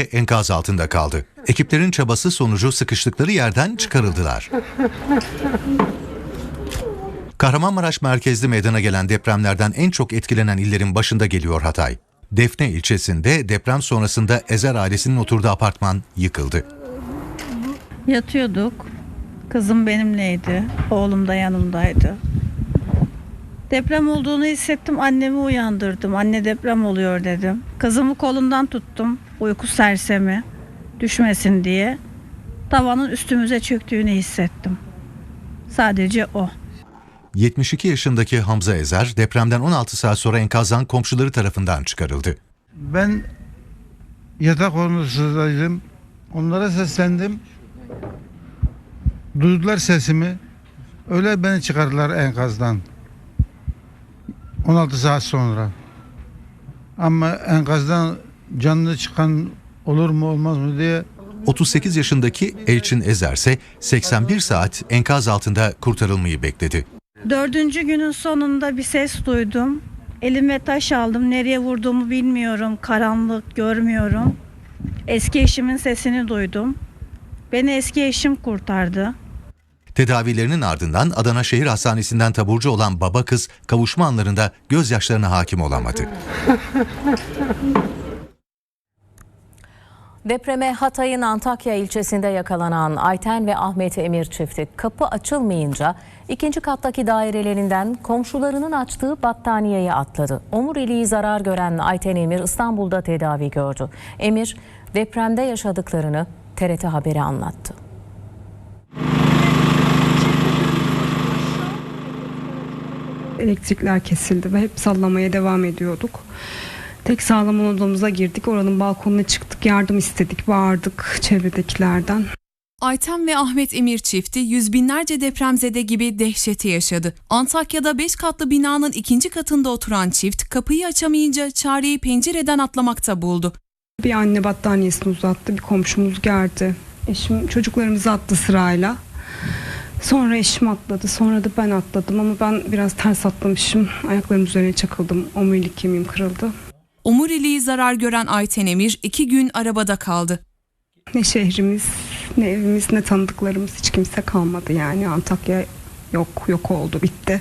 enkaz altında kaldı. Ekiplerin çabası sonucu sıkıştıkları yerden çıkarıldılar. Kahramanmaraş merkezli meydana gelen depremlerden en çok etkilenen illerin başında geliyor Hatay. Defne ilçesinde deprem sonrasında Ezer ailesinin oturduğu apartman yıkıldı. Yatıyorduk. Kızım benimleydi. Oğlum da yanımdaydı. Deprem olduğunu hissettim. Annemi uyandırdım. Anne deprem oluyor dedim. Kızımı kolundan tuttum. Uyku sersemi düşmesin diye. Tavanın üstümüze çöktüğünü hissettim. Sadece o. 72 yaşındaki Hamza Ezer depremden 16 saat sonra enkazdan komşuları tarafından çıkarıldı. Ben yatak odasındaydım. Onlara seslendim. Duydular sesimi. Öyle beni çıkardılar enkazdan. 16 saat sonra. Ama enkazdan canlı çıkan olur mu olmaz mı diye 38 yaşındaki Elçin Ezer ise 81 saat enkaz altında kurtarılmayı bekledi. Dördüncü günün sonunda bir ses duydum. Elime taş aldım. Nereye vurduğumu bilmiyorum. Karanlık görmüyorum. Eski eşimin sesini duydum. Beni eski eşim kurtardı. Tedavilerinin ardından Adana Şehir Hastanesi'nden taburcu olan baba kız kavuşma anlarında gözyaşlarına hakim olamadı. Depreme Hatay'ın Antakya ilçesinde yakalanan Ayten ve Ahmet Emir çifti kapı açılmayınca ikinci kattaki dairelerinden komşularının açtığı battaniyeye atladı. Omuriliği zarar gören Ayten Emir İstanbul'da tedavi gördü. Emir depremde yaşadıklarını TRT Haber'e anlattı. Elektrikler kesildi ve hep sallamaya devam ediyorduk. Tek sağlam odamıza girdik. Oranın balkonuna çıktık. Yardım istedik. Bağırdık çevredekilerden. Ayten ve Ahmet Emir çifti yüz binlerce depremzede gibi dehşeti yaşadı. Antakya'da 5 katlı binanın ikinci katında oturan çift kapıyı açamayınca çareyi pencereden atlamakta buldu. Bir anne battaniyesini uzattı. Bir komşumuz geldi. Eşim çocuklarımızı attı sırayla. Sonra eşim atladı. Sonra da ben atladım ama ben biraz ters atlamışım. Ayaklarım üzerine çakıldım. Omurilik kemiğim kırıldı. Omuriliği zarar gören Ayten Emir iki gün arabada kaldı. Ne şehrimiz, ne evimiz, ne tanıdıklarımız hiç kimse kalmadı yani. Antakya yok, yok oldu, bitti.